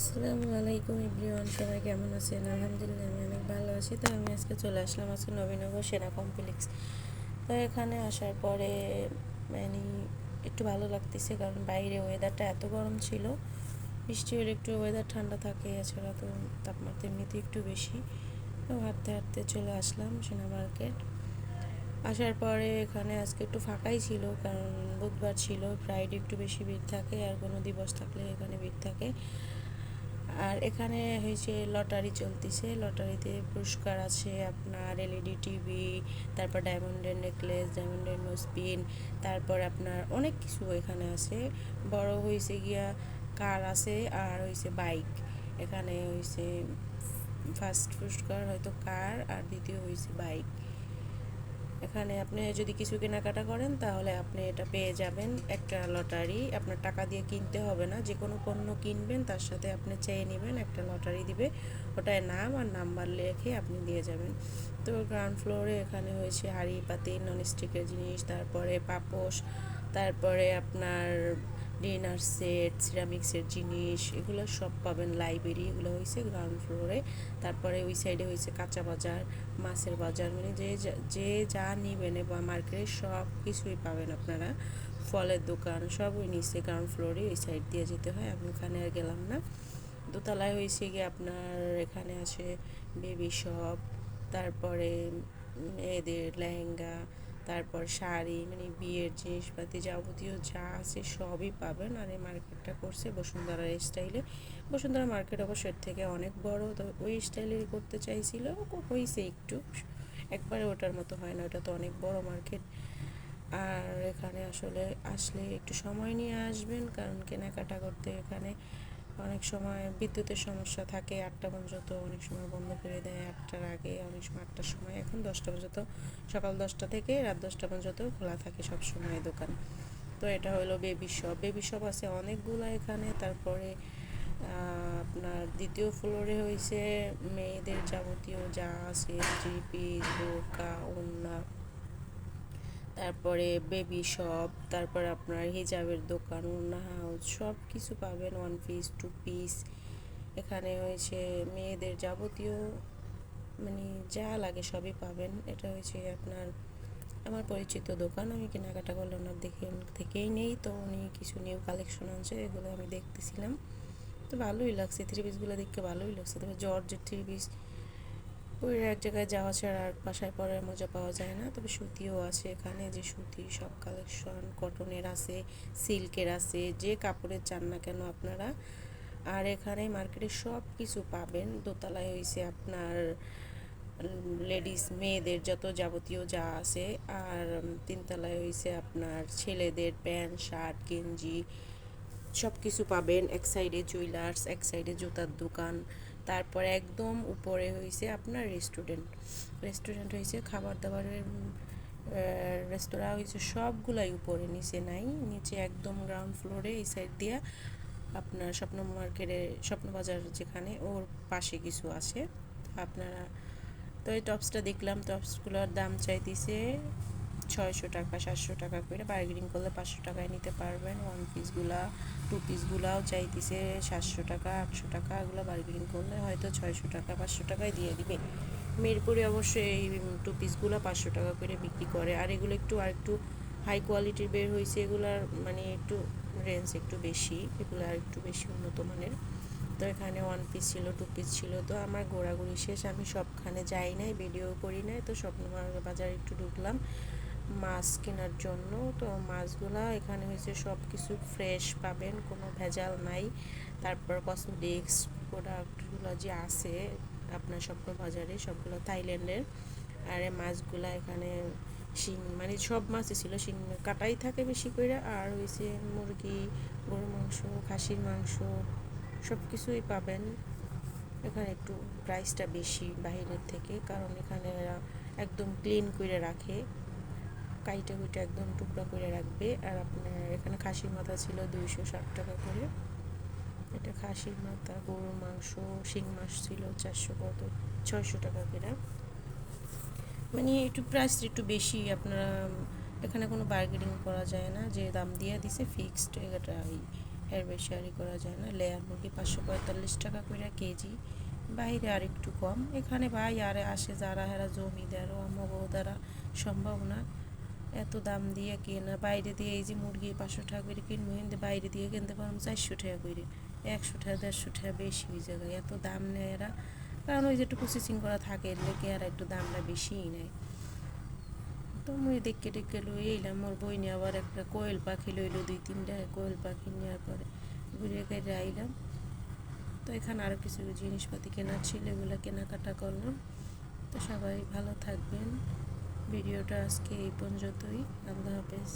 আসসালামু আলাইকুম এভরিওয়ান, সবাই কেমন আছেন? আলহামদুলিল্লাহ, আমি অনেক ভালো আছি। তো আমি আজকে চলে আসলাম আজকে নবীনগর সেনা কমপ্লেক্স তো এখানে আসার পরে মানে একটু ভালো লাগতেছে কারণ বাইরে ওয়েদারটা এত গরম ছিল। বৃষ্টি হলে একটু ওয়েদার ঠান্ডা থাকে, এছাড়া তো তাপমাত্রা এমনিতে একটু বেশি। তো হাঁটতে হাঁটতে চলে আসলাম সেনা মার্কেট আসার পরে এখানে আজকে একটু ফাঁকাই ছিল কারণ বুধবার ছিল ফ্রাইডে একটু বেশি ভিড় থাকে আর কোনো দিবস থাকলে এখানে ভিড় থাকে। আর এখানে হয়েছে লটারি চলতেছে, লটারিতে পুরস্কার আছে আপনার এলইডি টিভি তারপর ডায়মন্ডের নেকলেস ডায়মন্ডের নোসপিন তারপর আপনার অনেক কিছু এখানে আছে। বড় হয়েছে গিয়া কার আছে আর হয়েছে বাইক এখানে হয়েছে ফার্স্ট পুরস্কার হয়তো কার আর দ্বিতীয় হয়েছে বাইক এখানে আপনি যদি কিছু কেনাকাটা করেন, তাহলে আপনি এটা পেয়ে যাবেন একটা লটারি। আপনার টাকা দিয়ে কিনতে হবে না, যে কোনো পণ্য কিনবেন, তার সাথে আপনি চেয়ে নেবেন, একটা লটারি দিবে। ওটায় নাম আর নাম্বার লিখে আপনি দিয়ে যাবেন। তো গ্রাউন্ড ফ্লোরে এখানে হয়েছে হাঁড়ি, পাতি ননস্টিকের জিনিস, তারপরে পাপোশ, তারপরে আপনার ডিনার সেট, সিরামিক্সের জিনিস, এগুলো সব পাবেন লাইব্রেরি, এগুলো হয়েছে গ্রাউন্ড ফ্লোরে তারপরে ওই সাইডে হয়েছে কাঁচা বাজার, মাছের বাজার মানে যে যা- যে নিবেন বা মার্কেটে সব কিছুই পাবেন আপনারা। ফলের দোকান সব ওই নিচে গ্রাউন্ড ফ্লোরে ওই সাইড দিয়ে যেতে হয়, আমি ওখানে আর গেলাম না। দোতলায় হয়েছে গিয়ে আপনার এখানে আছে বেবি শপ তারপরে মেয়েদের লেহেঙ্গা তারপর শাড়ি মানে বিয়ের জিনিসপাতি যাবতীয় যা আছে সবই পাবেন। আর এই মার্কেটটা করছে বসুন্ধরা স্টাইলে বসুন্ধরা মার্কেট অবশ্য এর থেকে অনেক বড়, তো ওই স্টাইলেরই করতে চাইছিল হয়েছে একটু। একবারে ওটার মতো হয় না, ওটা তো অনেক বড় মার্কেট আর এখানে আসলে আসলে একটু সময় নিয়ে আসবেন, কারণ কেনাকাটা করতে এখানে অনেক সময় বিদ্যুতের সমস্যা থাকে, আটটা পর্যন্ত অনেক সময় বন্ধ করে দেয়, আটটার আগে অনেক সময় আটটার সময়, এখন দশটা পর্যন্ত, সকাল দশটা থেকে রাত দশটা পর্যন্ত খোলা থাকে সব সময় দোকান। তো এটা হলো বেবি শপ বেবি শপ আছে অনেকগুলো এখানে, তারপরে আপনার দ্বিতীয় ফ্লোরে হয়েছে মেয়েদের যাবতীয় যা আছে পিস বোরকা, ওড়না তারপরে বেবি শপ তারপর আপনার হিজাবের দোকান, ওড়না হাউস সব কিছু পাবেন ওয়ান পিস টু পিস এখানে হয়েছে মেয়েদের যাবতীয় মানে যা লাগে সবই পাবেন। এটা হয়েছে আপনার, আমার পরিচিত দোকান, আমি কেনাকাটা করলে ওনার দেখে, থেকেই নেই। তো উনি কিছু নিউ কালেকশন আনছে, এগুলো আমি দেখতেছিলাম। তো ভালোই লাগছে থ্রি পিসগুলো দেখতে ভালোই লাগছে। তবে জর্জের থ্রি পিস ওই এক জায়গায় যাওয়া ছাড়া আর বাসায় পরার মজা পাওয়া যায় না। তবে সুতিও আছে এখানে, যে সুতি সব কালেকশন কটনের আছে সিল্কের আছে, যে কাপড়ের চান না কেন আপনারা। আর এখানে মার্কেটে সব কিছু পাবেন। দোতলায় হয়েছে আপনার লেডিস মেয়েদের যত যাবতীয় যা আছে। আর তিনতলায় হয়েছে আপনার ছেলেদের প্যান্ট, শার্ট, গেঞ্জি সব কিছু পাবেন। এক সাইডে জুয়েলার্স এক সাইডে জুতার দোকান। তারপর একদম উপরে হয়েছে আপনার রেস্টুরেন্ট রেস্টুরেন্ট হয়েছে খাবার দাবারের রেস্তোরাঁ হয়েছে সবগুলাই উপরে, নিচে নাই। নিচে একদম গ্রাউন্ড ফ্লোরে এই সাইড দিয়ে আপনার স্বপ্ন মার্কেটে স্বপ্নবাজার যেখানে, ওর পাশে কিছু আছে। আপনারা, তো এই টপসটা দেখলাম টপসগুলোর দাম চাইতেছে ছয়শো টাকা, সাতশো টাকা করে বার্গেনিং করলে পাঁচশো টাকায় নিতে পারবেন। ওয়ান পিসগুলা টু পিসগুলাও চাইতেছে সাতশো টাকা, আটশো টাকা, এগুলো বার্গেনিং করলে হয়তো ছয়শো টাকা, পাঁচশো টাকায় দিয়ে দিবে। মিরপুরে অবশ্যই এই টু পিসগুলো পাঁচশো টাকা করে বিক্রি করে। আর এগুলো একটু, আর একটু হাই কোয়ালিটির বের হয়েছে এগুলার মানে একটু রেঞ্জ একটু বেশি, এগুলো আর একটু বেশি উন্নত মানের। তো এখানে ওয়ান পিস ছিল টু পিস ছিল। তো আমার ঘোরাঘুরি শেষ, আমি সবখানে যাই নাই ভিডিও করি নাই, তো স্বপ্ন বাজার একটু ঢুকলাম। মাছ কেনার জন্য। তো মাছগুলা এখানে হয়েছে সব কিছু ফ্রেশ পাবেন, কোনো ভেজাল নাই। তারপর কসমেটিক্স প্রোডাক্টগুলো যে আছে, আপনার স্বপ্ন বাজারে, সবগুলো থাইল্যান্ডের। আর মাছগুলা এখানে শিং মানে সব মাছই ছিল, শিং কাটাই থাকে বেশি করে আর হয়েছে মুরগি, গরুর মাংস, খাসির মাংস সব কিছুই পাবেন। এখানে একটু প্রাইসটা বেশি বাইরের থেকে, কারণ এখানে একদম ক্লিন করে রাখে। কাইটা কুইটা একদম টুকরা করে রাখবে। আর আপনার এখানে খাসির মাথা ছিল দুইশো ষাট টাকা করে। এটা খাসির মাথা, গরুর মাংস, শিং মাছ ছিল চারশো কত, ছয়শো টাকা করে। মানে একটু প্রাইস একটু বেশি, আপনারা, এখানে কোনো বার্গেনিং করা যায় না। যে দাম দিয়ে দিছে ফিক্সড এটা এর বেশি আরই করা যায় না। লেয়ার মুরগি পাঁচশো পঁয়তাল্লিশ টাকা করে কেজি। বাইরে আর একটু কম। এখানে ভাই, আর আসে যারা হেরা জমিদার আমগো দ্বারা সম্ভব না। এত দাম দিয়ে কেনা, বাইরে দিয়ে এই যে মুরগি পাঁচশো টাকা করে কিনবো কিন্তু বাইরে দিয়ে কিনতে পারব চারশো টাকা করে। একশো টাকা, দেড়শো টাকা বেশি ওই জায়গায়, এত দাম নেয় এরা। কারণ ওই যে একটু প্রসেসিং করা থাকে এর লেগে আর একটু দামটা বেশিই নেয়। তো মুই দেখে টেকে লই এলাম মোর বই নিয়ে আবার একটা কোয়েল পাখি লইলো, দুই তিনটা কোয়েল পাখি নেওয়ার পরে ঘুরে কেটে আইলাম। তো এখানে আরও কিছু জিনিসপাতি কেনার ছিল, এগুলো কেনাকাটা করলাম। তো সবাই ভালো থাকবেন। ভিডিওটা আজকে এই পর্যন্তই। আল্লাহ হাফেজ।